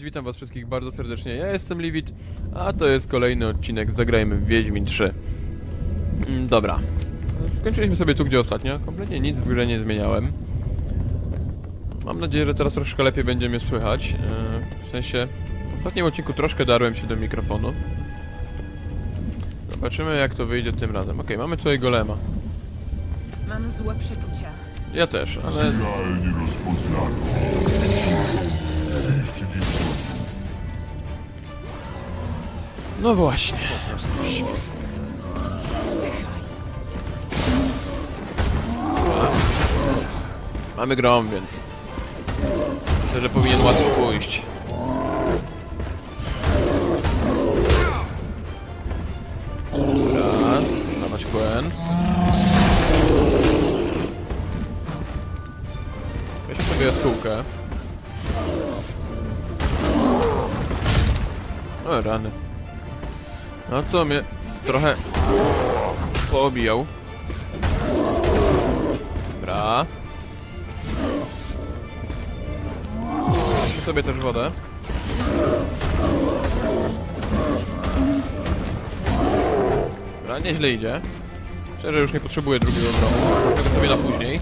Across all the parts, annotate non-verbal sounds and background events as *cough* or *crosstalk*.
Cześć, witam was wszystkich bardzo serdecznie. Ja jestem Liwit, a to jest kolejny odcinek Zagrajmy w Wiedźmin 3. Mm, Dobra. Skończyliśmy sobie tu, gdzie ostatnio. Kompletnie nic w grze nie zmieniałem. Mam nadzieję, że teraz troszkę lepiej będzie mnie słychać. Yy, W sensie, w ostatnim odcinku troszkę darłem się do mikrofonu. Zobaczymy, jak to wyjdzie tym razem. Okej, mamy tutaj golema. Mam złe przeczucia. Ja też, ale Realnie rozpoznano. Zniszczyć No właśnie. Mamy grom, więc myślę, że powinien łatwo pójść. No to mnie trochę poobijał. Dobra. Weźmy sobie też wodę. Dobra, nieźle idzie. Szczerze już nie potrzebuję drugiego gromu. Tego sobie na później.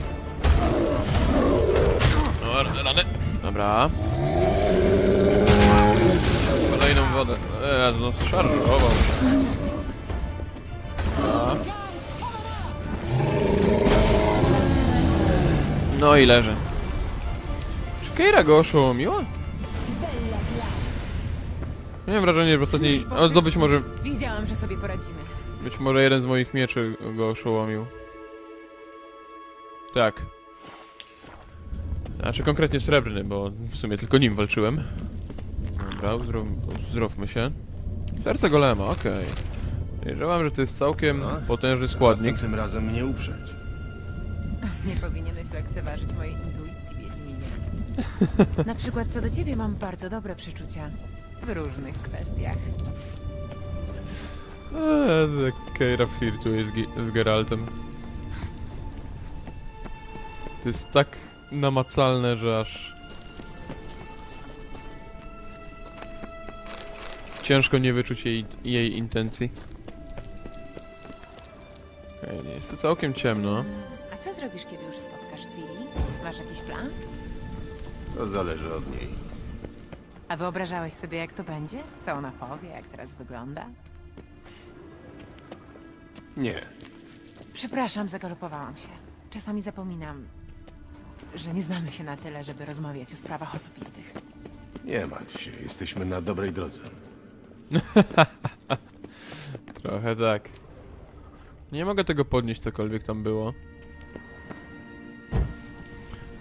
No, rany. Dobra. Kolejną wodę. Eee, no szarżował. No i leży. Czy Keira go oszołomiła? Miałem wrażenie, że w ostatniej... O, to być może... Wiedziałam, że sobie poradzimy. Być może jeden z moich mieczy go oszołomił. Tak. Znaczy konkretnie srebrny, bo w sumie tylko nim walczyłem. Dobra, uzdrow, uzdrowmy się. Serce golema, okej. Wiedziałam, że to jest całkiem potężny składnik. Następnym razem mnie uprzeć. Nie powinieneś lekceważyć mojej intuicji, Wiedźminie. *laughs* Na przykład co do ciebie mam bardzo dobre przeczucia. W różnych kwestiach. Eee, Keira flirtuje z, z Geraltem. To jest tak namacalne, że aż... Ciężko nie wyczuć jej, jej intencji. Okej, nie jest to całkiem ciemno. A co zrobisz, kiedy już spotkasz Ciri? Masz jakiś plan? To zależy od niej. A wyobrażałeś sobie, jak to będzie? Co ona powie, jak teraz wygląda? Nie. Przepraszam, zagalopowałam się. Czasami zapominam, że nie znamy się na tyle, żeby rozmawiać o sprawach osobistych. Nie martw się, jesteśmy na dobrej drodze. *laughs* Trochę tak. Nie mogę tego podnieść, cokolwiek tam było.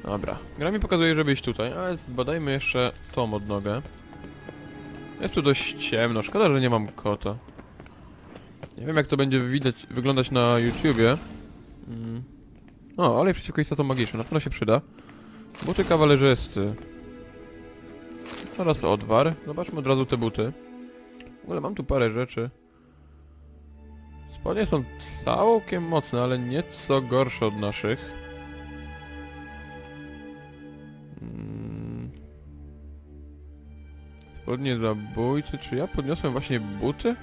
Dobra. Gra mi pokazuje, żeby iść tutaj, ale zbadajmy jeszcze tą odnogę. Jest tu dość ciemno, szkoda, że nie mam kota. Nie wiem jak to będzie widać, wyglądać na YouTubie. Mm. O, olej przeciwko istotom magicznym, na pewno się przyda. Buty kawalerzysty. Oraz odwar. Zobaczmy od razu te buty. Ogóle mam tu parę rzeczy. Spodnie są całkiem mocne, ale nieco gorsze od naszych. Mm. Spodnie zabójcy. Czy ja podniosłem właśnie buty?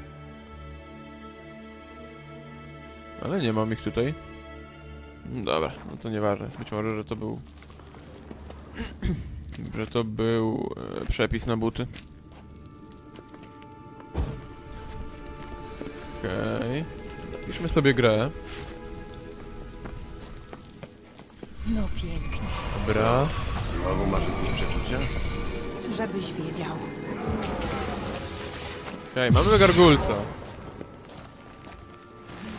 Ale nie mam ich tutaj. Dobra, no to nieważne. Być może, że to był... *clears throat* że to był e, przepis na buty. Okej. Piszmy sobie grę. No pięknie. Dobra. Znowu masz jakieś przeczucia? Żebyś wiedział. Okej, mamy gargulca.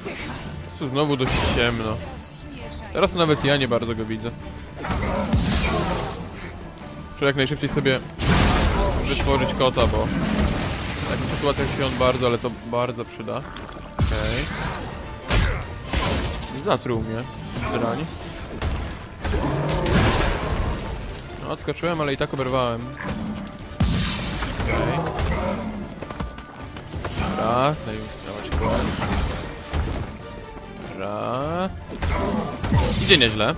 Zdychaj. Tu znowu dość ciemno. Teraz nawet ja nie bardzo go widzę. Muszę jak najszybciej sobie wytworzyć kota, bo w takich sytuacjach się on bardzo, ale to bardzo przyda. Okej. Zatruł mnie. Drań. No, odskoczyłem, ale i tak oberwałem. Okej. Dobra, tutaj dawać kłan. Dobra. Idzie nieźle.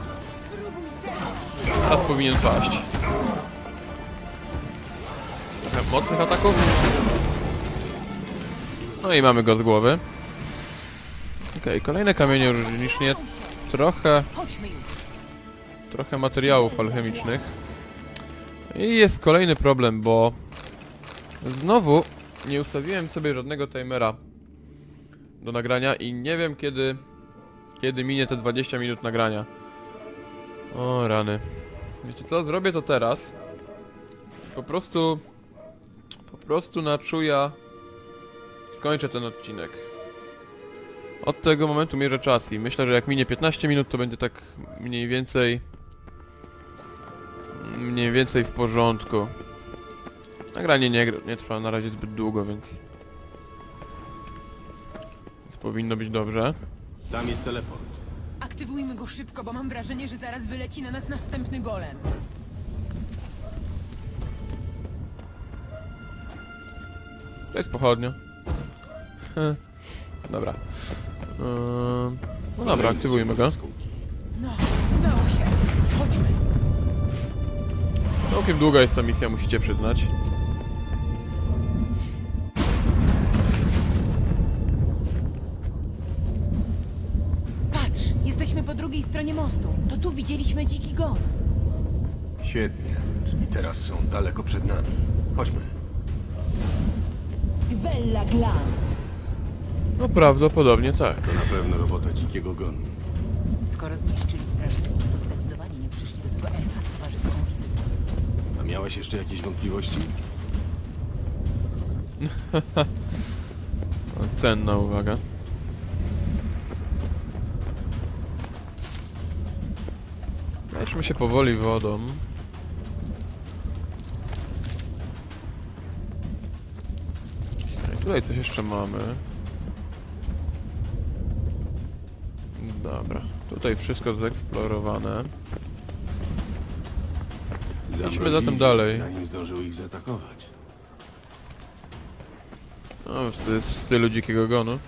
Teraz powinien paść. trochę mocnych ataków. No i mamy go z głowy. Okej, kolejne kamienie różnicznie. Trochę, trochę materiałów alchemicznych. I jest kolejny problem, bo znowu nie ustawiłem sobie żadnego timera do nagrania i nie wiem kiedy kiedy minie te 20 minut nagrania. O rany. Wiecie co? Zrobię to teraz. Po prostu po prostu na czuja skończę ten odcinek. Od tego momentu mierzę czas i myślę, że jak minie 15 minut to będzie tak mniej więcej mniej więcej w porządku. Nagranie nie, nie trwa na razie zbyt długo, więc więc powinno być dobrze. Tam jest teleport. Aktywujmy go szybko, bo mam wrażenie, że zaraz wyleci na nas następny golem. To jest pochodnia. Heh. *laughs* Dobra. Ehm, no dobra, aktywujmy go. No, udało się. Chodźmy. Całkiem długa jest ta misja, musicie przyznać. Patrz, jesteśmy po drugiej stronie mostu. To tu widzieliśmy dziki gon. Świetnie. Czyli teraz są daleko przed nami. Chodźmy. Bella Glam. No prawdopodobnie tak. To na pewno robota dzikiego gonu. Skoro zniszczyli strażników, to zdecydowanie nie przyszli do tego elfa z towarzyską wizytą. A miałeś jeszcze jakieś wątpliwości? *laughs* Cenna uwaga. Lećmy się powoli wodą. I tutaj coś jeszcze mamy. Dobra, tutaj wszystko zeksplorowane. Zamrozili, zatem dalej. Zanim zdążył ich zaatakować. No, w stylu dzikiego gonu.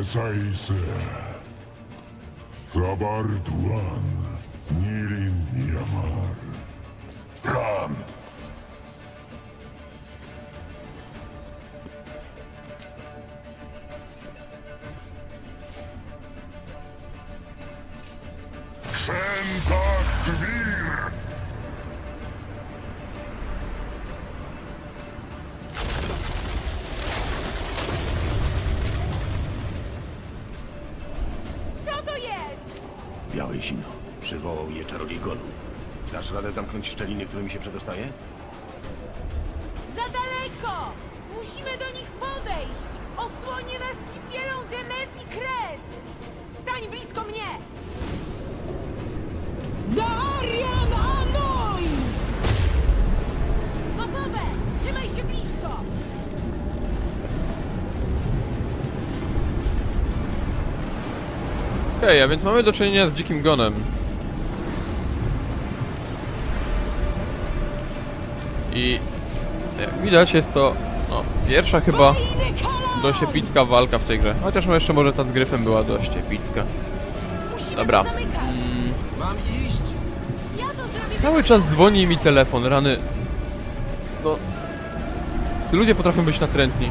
Esaise. Zabar Duan. Nilin Yamar. Zamknąć szczeliny, którymi się przedostaje? Za daleko! Musimy do nich podejść! Osłonie nas kipielą Demet i Kres! Stań blisko mnie! Darian Anoi! Gotowe! Trzymaj się blisko! Okej, a więc mamy do czynienia z dzikim gonem. I jak widać jest to no, pierwsza chyba dość epicka walka w tej grze. Chociaż jeszcze może ta z gryfem była dość epicka. Dobra. Mam iść! Cały czas dzwoni mi telefon, rany. No... Ludzie potrafią być natrętni.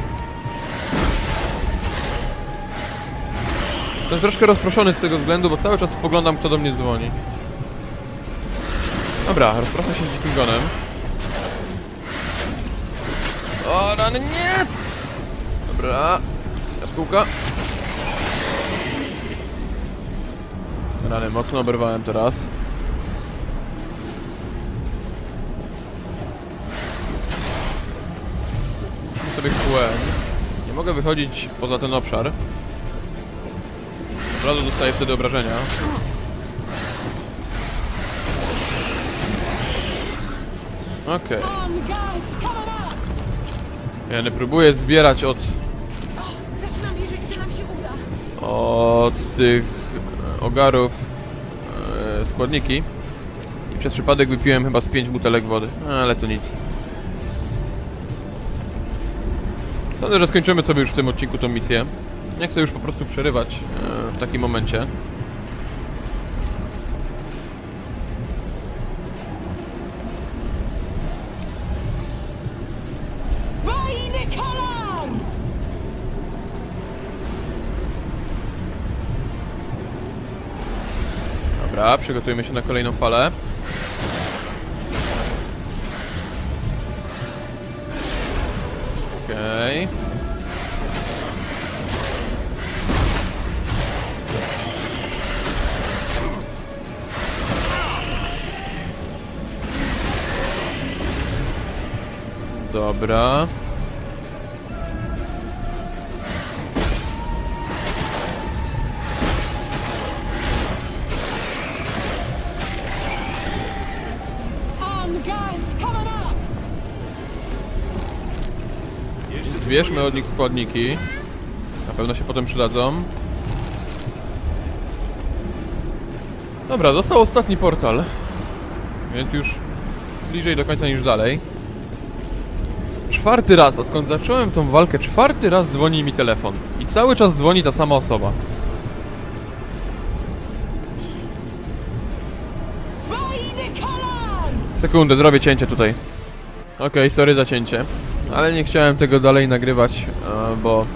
Jestem troszkę rozproszony z tego względu, bo cały czas spoglądam kto do mnie dzwoni. Dobra, rozproszę się z dzikim gonem. O, rany, nie! Dobra, jaskółka. Rany, mocno oberwałem teraz. Muszę sobie QN. Nie mogę wychodzić poza ten obszar. Od razu dostaję wtedy obrażenia. Okej. Ja nie próbuję zbierać od, Zaczynam wierzyć, że nam się uda! od tych e, ogarów e, składniki. I Przez przypadek wypiłem chyba z 5 butelek wody, no, ale to nic. Sądzę, że skończymy sobie już w tym odcinku tą misję. Nie chcę już po prostu przerywać e, w takim momencie. Dobra, przygotujemy się na kolejną falę. Okej. Dobra. Zbierzmy od nich składniki. Na pewno się potem przydadzą. Dobra, został ostatni portal. Więc już bliżej do końca niż dalej. Czwarty raz, odkąd zacząłem tą walkę, czwarty raz dzwoni mi telefon. I cały czas dzwoni ta sama osoba. Sekundę, zrobię cięcie tutaj. Okej, sorry za cięcie. Ale nie chciałem tego dalej nagrywać, e, bo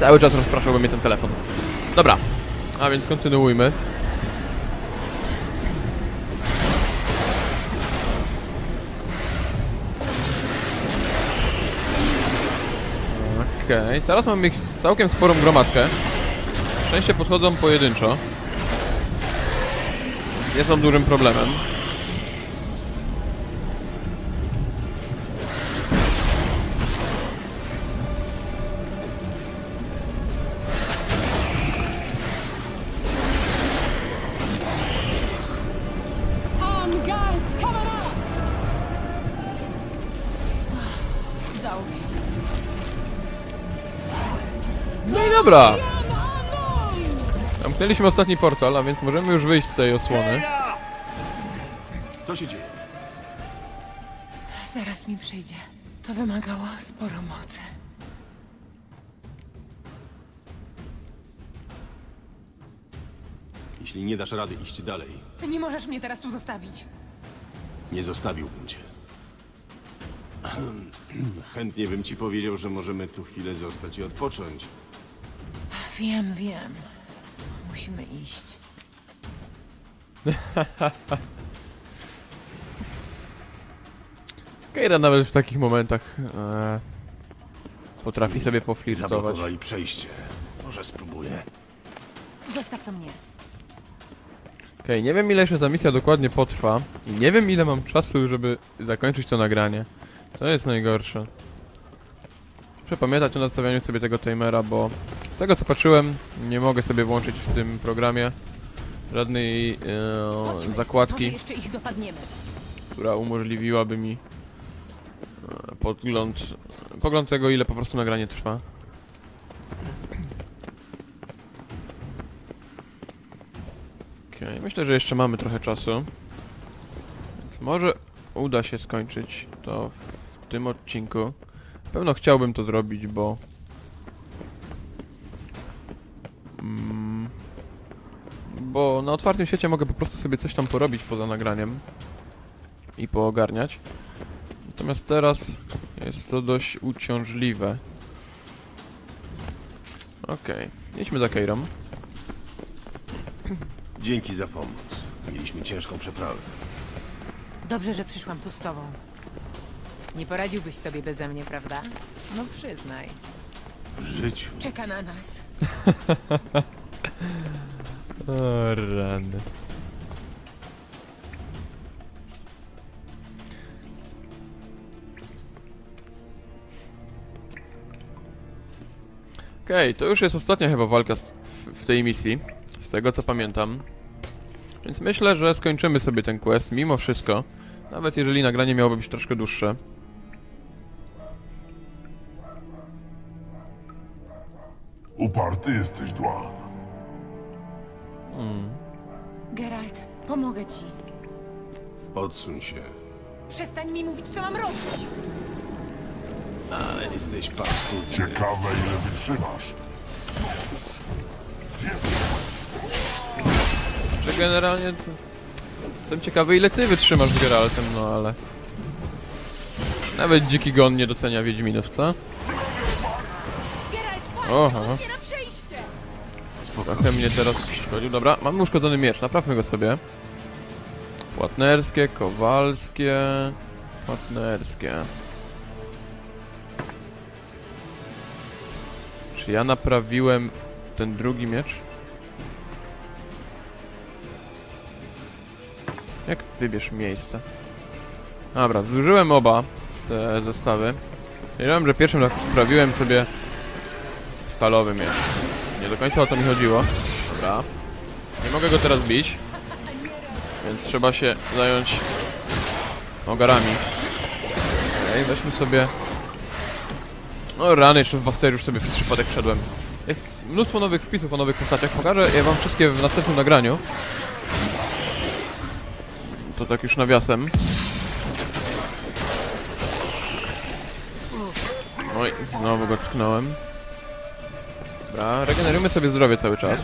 cały czas rozpraszałby mnie ten telefon. Dobra, a więc kontynuujmy. Okej, teraz mam ich całkiem sporą gromadkę. Szczęście podchodzą pojedynczo. Więc nie są dużym problemem. Udało mi się. No i dobra. Zamknęliśmy ostatni portal, a więc możemy już wyjść z tej osłony. Co się dzieje? Zaraz mi przyjdzie. To wymagało sporo mocy. Jeśli nie dasz rady iść dalej, Nie możesz mnie teraz tu zostawić. nie zostawiłbym cię. *clears throat* Chętnie bym ci powiedział, że możemy tu chwilę zostać i odpocząć. Wiem, wiem. Musimy iść. *laughs* Keira nawet w takich momentach e, potrafi sobie poflirtować. Zablokowali przejście. Może spróbuję. Zostaw to mnie. Okej, nie wiem ile jeszcze ta misja dokładnie potrwa i nie wiem ile mam czasu, żeby zakończyć to nagranie. To jest najgorsze. Muszę pamiętać o nastawianiu sobie tego timera, bo z tego co patrzyłem, nie mogę sobie włączyć w tym programie żadnej e, Chodźmy. zakładki. Jeszcze ich dopadniemy. która umożliwiłaby mi e, podgląd, pogląd tego, ile po prostu nagranie trwa. Okej, myślę, że jeszcze mamy trochę czasu. Więc może uda się skończyć to w tym odcinku. Na pewno chciałbym to zrobić, bo... Mm, bo na otwartym świecie mogę po prostu sobie coś tam porobić poza nagraniem i poogarniać. Natomiast teraz jest to dość uciążliwe. Okej, idźmy za Keirą. Dzięki za pomoc. Mieliśmy ciężką przeprawę. Dobrze, że przyszłam tu z tobą. Nie poradziłbyś sobie beze mnie, prawda? No przyznaj. W życiu. Czeka na nas. *laughs* O, rany. Okej, to już jest ostatnia chyba walka z, w, w tej misji, z tego co pamiętam. Więc myślę, że skończymy sobie ten quest mimo wszystko. Nawet jeżeli nagranie miałoby być troszkę dłuższe. Uparty jesteś, Dwan. Geralt, pomogę ci. Odsuń się. Przestań mi mówić, co mam robić! Ale jesteś paskudny. Ciekawe ile wytrzymasz. Że generalnie... to- Jestem ciekawy ile ty wytrzymasz z Geraltem, no ale... Nawet dziki gon nie docenia Wiedźminów, co? Oho. Trochę mnie teraz przeszkodził. Dobra, mamy uszkodzony miecz, naprawmy go sobie. Płatnerskie, kowalskie... Płatnerskie. Czy ja naprawiłem ten drugi miecz? Jak wybierz miejsce? Dobra, zużyłem oba te zestawy. Wiedziałem, że pierwszym naprawiłem sobie stalowy miecz. Nie do końca o to mi chodziło. Dobra. Nie mogę go teraz bić. Więc trzeba się zająć ogarami. Okej, weźmy sobie... No rany, jeszcze w Basterii już sobie przez przypadek wszedłem. Jest mnóstwo nowych wpisów o nowych postaciach. Pokażę je wam wszystkie w następnym nagraniu. To tak już nawiasem. Oj, znowu go tknąłem. Dobra, regenerujmy sobie zdrowie cały czas.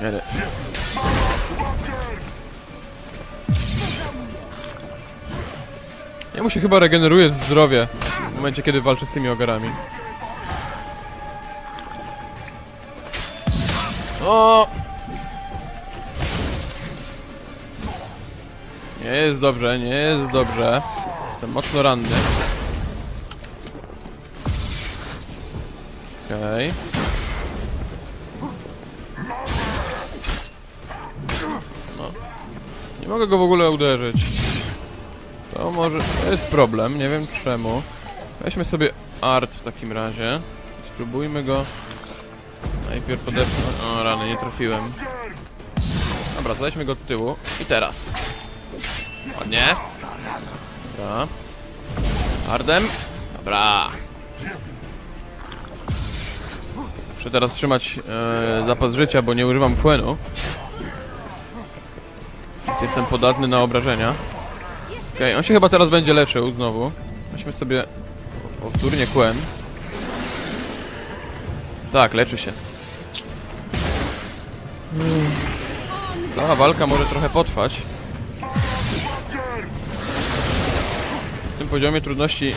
Nie. Ja się chyba regeneruje zdrowie w momencie, kiedy walczy z tymi ogarami. O! Nie jest dobrze, nie jest dobrze. Jestem mocno ranny. Okej. No. Nie mogę go w ogóle uderzyć. To może... To jest problem, nie wiem czemu. Weźmy sobie art w takim razie. Spróbujmy go... Najpierw odepchnąć... O rany, nie trafiłem. Dobra, zaleźmy go od tyłu. I teraz. Ładnie. Dobra. Ardem. Dobra. Muszę teraz trzymać e, zapas życia, bo nie używam Quenu. Jestem podatny na obrażenia. Okej, on się chyba teraz będzie leczył znowu. Weźmy sobie powtórnie Quen. Tak, leczy się. Cała walka może trochę potrwać. Poziomie trudności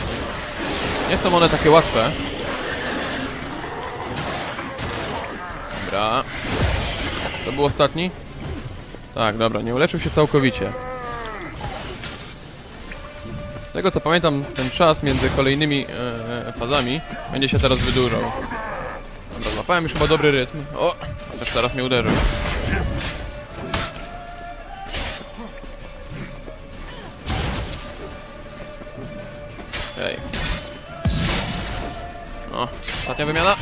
nie są one takie łatwe. Dobra. To był ostatni? Tak, dobra, nie uleczył się całkowicie. Z tego co pamiętam, ten czas między kolejnymi e, fazami będzie się teraz wydłużał. Dobra, złapałem już chyba dobry rytm. O! Też teraz mnie uderzył. Wymiana.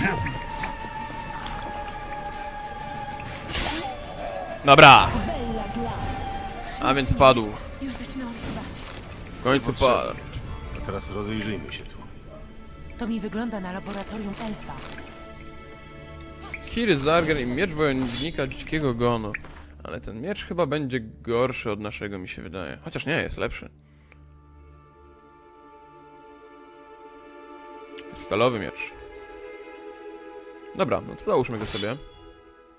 Dobra. A więc padł. Już zaczynałam się bać. W końcu padł. A teraz rozejrzyjmy się tu. To mi wygląda na laboratorium elfa. Kiry Zarger i miecz wojownika dzikiego gonu. Ale ten miecz chyba będzie gorszy od naszego, mi się wydaje. Chociaż nie, jest lepszy. Stalowy miecz. Dobra, no to załóżmy go sobie.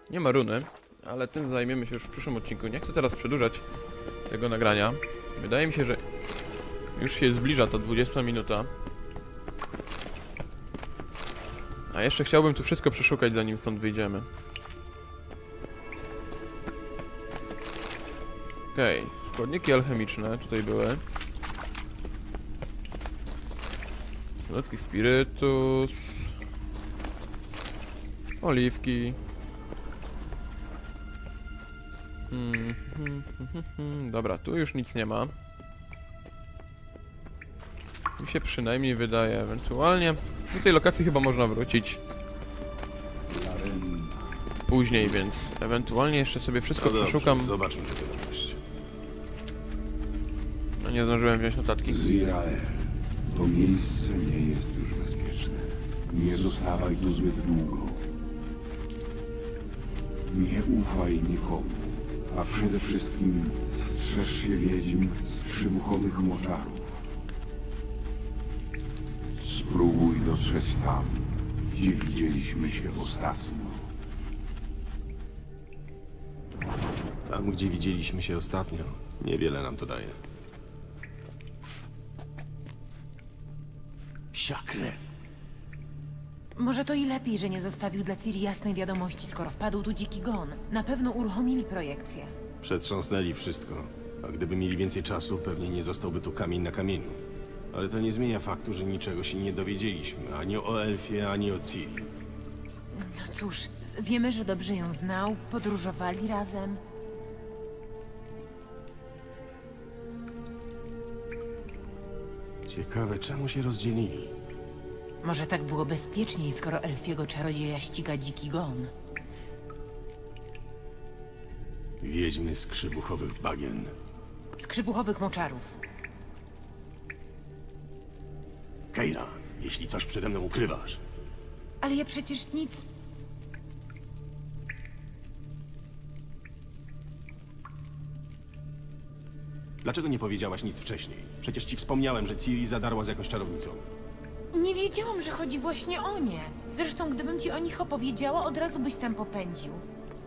Nie ma runy, ale tym zajmiemy się już w przyszłym odcinku. Nie chcę teraz przedłużać tego nagrania. Wydaje mi się, że już się zbliża ta 20 minuta. A jeszcze chciałbym tu wszystko przeszukać zanim stąd wyjdziemy. Okej, składniki alchemiczne tutaj były. Słodki spirytus. Oliwki. Hmm, hmm, hmm, hmm, hmm. Dobra, tu już nic nie ma. Mi się przynajmniej wydaje, ewentualnie do tej lokacji chyba można wrócić później, więc ewentualnie jeszcze sobie wszystko No dobrze, przeszukam. Zobaczmy tę wiadomość. No nie zdążyłem wziąć notatki. Zirael, to miejsce nie jest już bezpieczne. Nie zostawaj tu zbyt długo. Nie ufaj nikomu, a przede wszystkim strzeż się wiedźm z krzywuchowych moczarów. Spróbuj dotrzeć tam, gdzie widzieliśmy się ostatnio. Tam, gdzie widzieliśmy się ostatnio, niewiele nam to daje. Psia krew. Może to i lepiej, że nie zostawił dla Ciri jasnej wiadomości, skoro wpadł tu dziki gon. Na pewno uruchomili projekcję. Przetrząsnęli wszystko, a gdyby mieli więcej czasu, pewnie nie zostałby tu kamień na kamieniu. Ale to nie zmienia faktu, że niczego się nie dowiedzieliśmy, ani o Elfie, ani o Ciri. No cóż, wiemy, że dobrze ją znał, podróżowali razem. Ciekawe, czemu się rozdzielili? Może tak było bezpieczniej, skoro elfiego czarodzieja ściga dziki gon. Wiedźmy z krzywuchowych bagien. Z krzywuchowych moczarów. Keira, jeśli coś przede mną ukrywasz, Ale ja przecież nic... dlaczego nie powiedziałaś nic wcześniej? Przecież ci wspomniałem, że Ciri zadarła z jakąś czarownicą. Nie wiedziałam, że chodzi właśnie o nie. Zresztą, gdybym ci o nich opowiedziała, od razu byś tam popędził.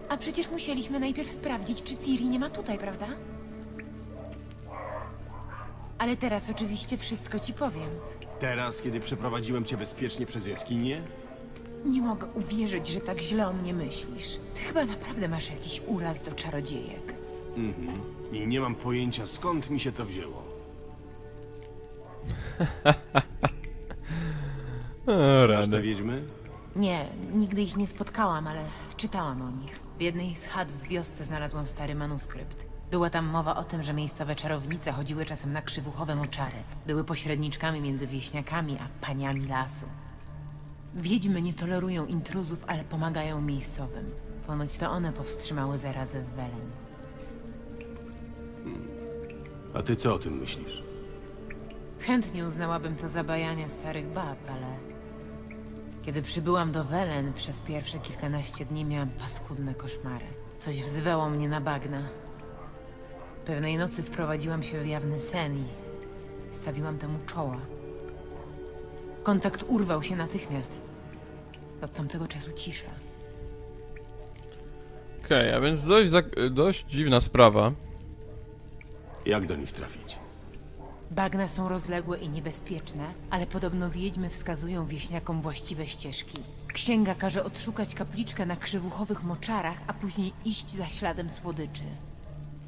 A przecież musieliśmy najpierw sprawdzić, czy Ciri nie ma tutaj, prawda? Ale teraz oczywiście wszystko ci powiem. Teraz, kiedy przeprowadziłem cię bezpiecznie przez jaskinię? Nie mogę uwierzyć, że tak źle o mnie myślisz. Ty chyba naprawdę masz jakiś uraz do czarodziejek. I nie mam pojęcia, skąd mi się to wzięło. *laughs* O, Znasz te rany. wiedźmy? Nie, nigdy ich nie spotkałam, ale czytałam o nich. W jednej z chat w wiosce znalazłam stary manuskrypt. Była tam mowa o tym, że miejscowe czarownice chodziły czasem na krzywuchowe moczary. Były pośredniczkami między wieśniakami a paniami lasu. Wiedźmy nie tolerują intruzów, ale pomagają miejscowym. Ponoć to one powstrzymały zarazę w Welen. A ty co o tym myślisz? Chętnie uznałabym to za bajania starych bab, ale... Kiedy przybyłam do Welen, przez pierwsze kilkanaście dni miałam paskudne koszmary. Coś wzywało mnie na bagna. Pewnej nocy wprowadziłam się w jawny sen i stawiłam temu czoła. Kontakt urwał się natychmiast. Od tamtego czasu cisza. Okej, a więc dość, zak- dość dziwna sprawa. Jak do nich trafić? Bagna są rozległe i niebezpieczne, ale podobno wiedźmy wskazują wieśniakom właściwe ścieżki. Księga każe odszukać kapliczkę na krzywuchowych moczarach, a później iść za śladem słodyczy.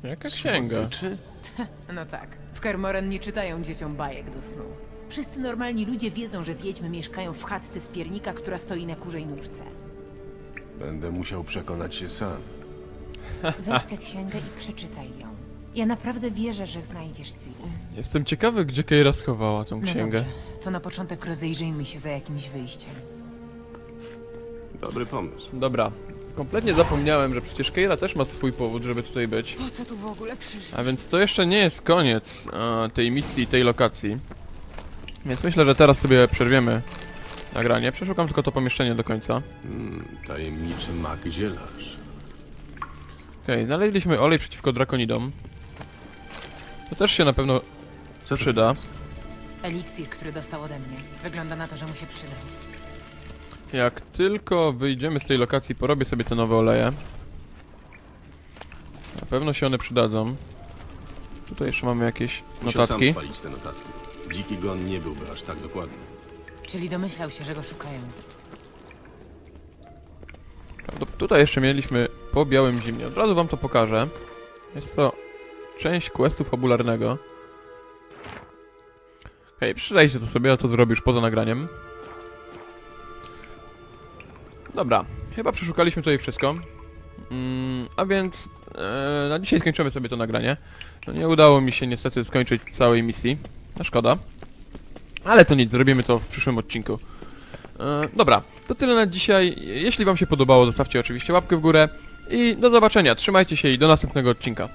Jaka księga? Czy? *laughs* No tak, w Kermoren nie czytają dzieciom bajek do snu. Wszyscy normalni ludzie wiedzą, że wiedźmy mieszkają w chatce z piernika, która stoi na kurzej nóżce. Będę musiał przekonać się sam. Weź tę księgę i przeczytaj ją. Ja naprawdę wierzę, że znajdziesz Ciri. Jestem ciekawy, gdzie Keira schowała tą No księgę. dobrze, to na początek rozejrzyjmy się za jakimś wyjściem. Dobry pomysł. Dobra. Kompletnie zapomniałem, że przecież Keira też ma swój powód, żeby tutaj być. Po co tu w ogóle przyszło? A więc to jeszcze nie jest koniec e, tej misji, tej lokacji. Więc myślę, że teraz sobie przerwiemy nagranie. Przeszukam tylko to pomieszczenie do końca. Hmm, tajemniczy mak zielarz. Okej, znaleźliśmy olej przeciwko drakonidom. To też się na pewno Co to przyda. Eliksir, który dostał ode mnie. Wygląda na to, że mu się przyda. Jak tylko wyjdziemy z tej lokacji, porobię sobie te nowe oleje. Na pewno się one przydadzą. Tutaj jeszcze mamy jakieś Musiał sam notatki. spalić te notatki. Dziki gon nie byłby aż tak dokładny. Czyli domyślał się, że go szukają. Tutaj jeszcze mieliśmy po białym zimnie. Od razu wam to pokażę. Jest to część questu fabularnego. Hej, przeczytajcie to sobie, a to zrobię już poza nagraniem. Dobra, chyba przeszukaliśmy tutaj wszystko. Mm, a więc e, na dzisiaj skończymy sobie to nagranie. No nie udało mi się niestety skończyć całej misji. No szkoda. Ale to nic, zrobimy to w przyszłym odcinku. E, dobra, to tyle na dzisiaj. Jeśli wam się podobało, zostawcie oczywiście łapkę w górę. I do zobaczenia, trzymajcie się i do następnego odcinka.